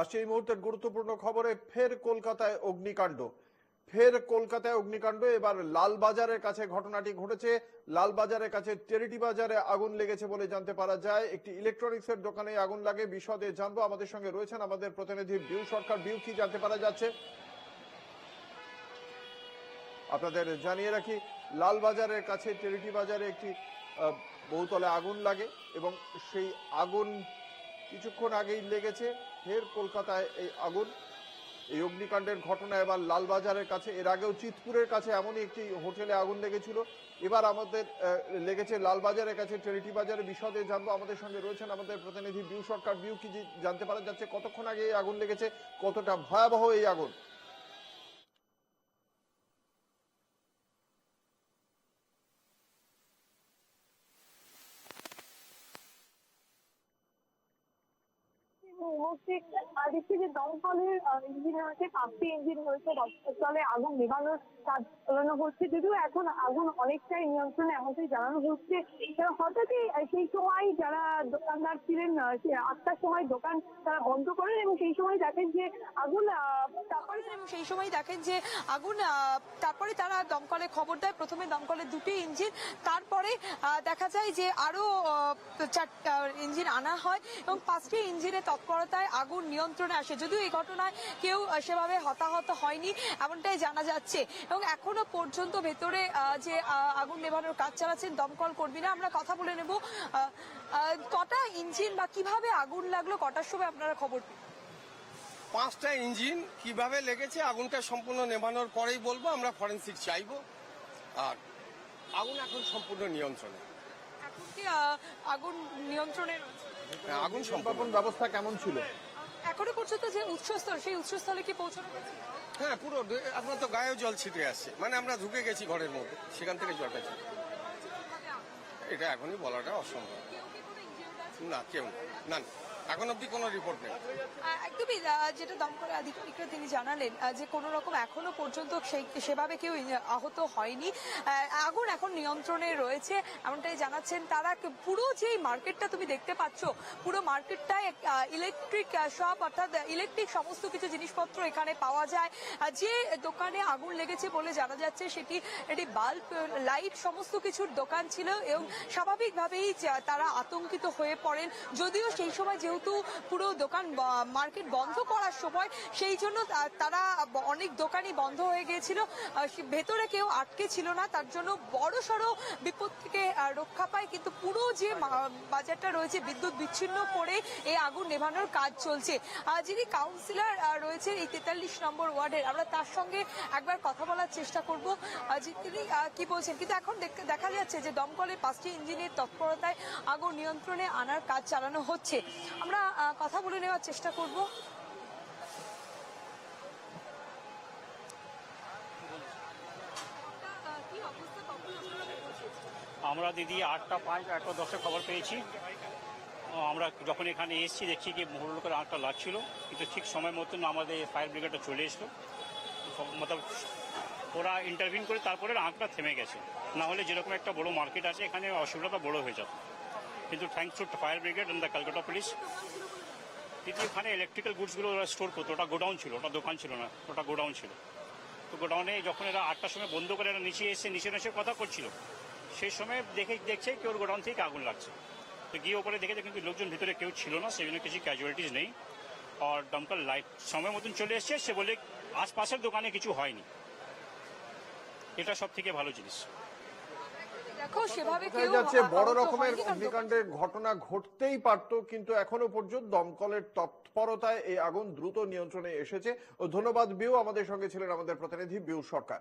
আসছে এই মুহূর্তের গুরুত্বপূর্ণ খবরে ফের কলকাতায় অগ্নিকাণ্ড। ফের কলকাতায় অগ্নিকাণ্ড, এবার লালবাজারের কাছে ঘটনাটি ঘটেছে। লালবাজারের কাছে টেরিটি বাজারে আগুন লেগেছে বলে জানতে পারা যায়। একটি ইলেকট্রনিক্স এর দোকানে আগুন লাগে, বিশদে জানব। আমাদের সঙ্গে রয়েছেন আমাদের প্রতিনিধি বিউ সরকার। বিউ, কি জানতে পারা যাচ্ছে? আপনাদের জানিয়ে রাখি, লালবাজারের কাছে টেরিটি বাজারে একটি বহুতলে আগুন লাগে এবং সেই আগুন কিছুক্ষণ আগেই লেগেছে, ফের কলকাতায় এই আগুন। এই অগ্নিকাণ্ডের ঘটনা এবার লালবাজারের কাছে, এর আগেও চিতপুরের কাছে এমনই একটি হোটেলে আগুন লেগেছিল। এবার আমাদের লেগেছে লালবাজারের কাছে ট্রেনিটি বাজারে বিশদে জানব। আমাদের সঙ্গে রয়েছেন আমাদের প্রতিনিধি বিউ সরকার। বিউ, কি জানতে পারা যাচ্ছে কতক্ষণ আগে এই আগুন লেগেছে, কতটা ভয়াবহ এই আগুন এই মুহূর্তে দেখছি যে দমকলের ইঞ্জিন হয়েছে পাঁচটি ইঞ্জিন হয়েছে দমকলে আগুন নেভানোর কাজ চালানো হচ্ছে। যদিও এখন আগুন অনেকটাই নিয়ন্ত্রণে এমনটাই জানানো হচ্ছে। হঠাৎই সেই সময় যারা দোকানদার ছিলেন আটটার সময় দোকান তারা বন্ধ করেন এবং সেই সময় দেখেন যে আগুন তারপরে সেই সময় দেখেন যে আগুন তারপরে তারা দমকলে খবর দেয়। প্রথমে দমকলের দুটি ইঞ্জিন তারপরে দেখা যায় যে আরও চারটা ইঞ্জিন আনা হয় এবং পাঁচটি ইঞ্জিনে ইঞ্জিনের তৎপরতায় আগুন নিয়ন্ত্রণে আসে। যদিও এই ঘটনায় কেউ সেভাবে হতাহত হয়নি এমনটাই জানা যাচ্ছে। এবং এখনও পর্যন্ত ভেতরে যে আগুন নেভানোর কাজ চালাচ্ছেন দমকল কর্মীরা আমরা কথা বলে নেব কটা ইঞ্জিন বা কীভাবে আগুন লাগল কটার সময় আপনারা খবর পাঁচটা ইঞ্জিন কীভাবে লেগেছে আগুনটা সম্পূর্ণ নেভানোর পরেই বলব আমরা ফরেন্সিক চাইব। আর আগুন এখন সম্পূর্ণ নিয়ন্ত্রণে। এখন কি আগুন নিয়ন্ত্রণে রয়েছে? আগুন সম্পাদন ব্যবস্থা কেমন ছিল? এখনও পর্যন্ত যে উৎসস্থল সেই উৎসস্থলে কি পৌঁছানো হ্যাঁ পুরো আপনার তো গায়েও জল ছিটে আসছে। মানে আমরা ঢুকে গেছি ঘরের মধ্যে সেখান থেকে জলটা ছিটে। এটা এখনই বলাটা অসম্ভব। না কেউ না। এখন অব্দি কোনো রিপোর্ট নেই। একদমই যেটা আধিকারিকরা তিনি জানালেন যে রকম এখনও পর্যন্ত সেভাবে কেউ আহত হয়নি। আগুন এখন নিয়ন্ত্রণে রয়েছে, এমনটাই জানাচ্ছেন তারা। পুরো যে মার্কেটটা তুমি দেখতে পাচ্ছ, পুরো ইলেকট্রিক অর্থাৎ ইলেকট্রিক সমস্ত কিছু জিনিসপত্র এখানে পাওয়া যায়। যে দোকানে আগুন লেগেছে বলে জানা যাচ্ছে, সেটি, এটি বাল্ব লাইট সমস্ত কিছুর দোকান ছিল এবং স্বাভাবিকভাবেই তারা আতঙ্কিত হয়ে পড়েন। যদিও সেই সময় যেহেতু পুরো দোকান মার্কেট বন্ধ করার সময় সেই জন্য তারা অনেক দোকানই বন্ধ হয়ে গিয়েছিল। ভেতরে কেউ আটকে ছিল না তার জন্য বড় সড়ো বিপদ থেকে রক্ষা পায়। কিন্তু পুরো যে বাজারটা রয়েছে বিদ্যুৎ বিচ্ছিন্ন করে এই আগুন নেভানোর কাজ চলছে। যিনি কাউন্সিলর আহ, রয়েছেন এই তেতাল্লিশ নম্বর ওয়ার্ডের আমরা তার সঙ্গে একবার কথা বলার চেষ্টা করব। তিনি কি বলছেন? কিন্তু এখন দেখা যাচ্ছে যে দমকলের পাঁচটি ইঞ্জিনের তৎপরতায় আগুন নিয়ন্ত্রণে আনার কাজ চালানো হচ্ছে। আমরা কথা বলে নেওয়ার চেষ্টা করব। আমরা দিদি আটটা পাঁচ, আটটা দশে খবর পেয়েছি। আমরা যখন এখানে এসেছি, দেখছি মহল লোকের আটটা লাগছিল। কিন্তু ঠিক সময় মতন আমাদের ফায়ার ব্রিগেডটা চলে এসলো। মতলব ওরা ইন্টারভিউ করে তারপরে আঁকটা থেমে গেছে। না হলে যেরকম একটা বড় মার্কেট আছে, এখানে অসুবিধাটা বড় হয়ে যেত কিন্তু thanks to fire brigade and the Calcutta police কিন্তু এখানে ইলেকট্রিক্যাল গুডসগুলো ওরা স্টোর করতো। ওটা গোডাউন ছিল, ওটা দোকান ছিল না, ওটা গোডাউন ছিল। তো গোডাউনে যখন এরা আটটার সময় বন্ধ করে এরা নিচে এসে, নিচে নিচে কথা করছিল। সেই সময় দেখে, দেখছে কি ওর গোডাউন থেকে আগুন লাগছে। তো গিয়ে ওপরে দেখেছে কিন্তু লোকজন ভিতরে কেউ ছিল না, সেই জন্য কিছু ক্যাজুয়ালিটিস নেই। আর দমকল লাইট সময় মতন চলে এসছে, সে বলে আশপাশের দোকানে কিছু হয়নি। এটা সব থেকে ভালো জিনিস দেখো সেভাবে বোঝা কেউ যাচ্ছে বড় রকমের অগ্নিকাণ্ডের ঘটনা ঘটতেই পারত কিন্তু এখনও পর্যন্ত দমকলের তৎপরতায় এই আগুন দ্রুত নিয়ন্ত্রণে এসেছে। ও ধন্যবাদ বিউ আমাদের সঙ্গে ছিলেন আমাদের প্রতিনিধি বিউ সরকার।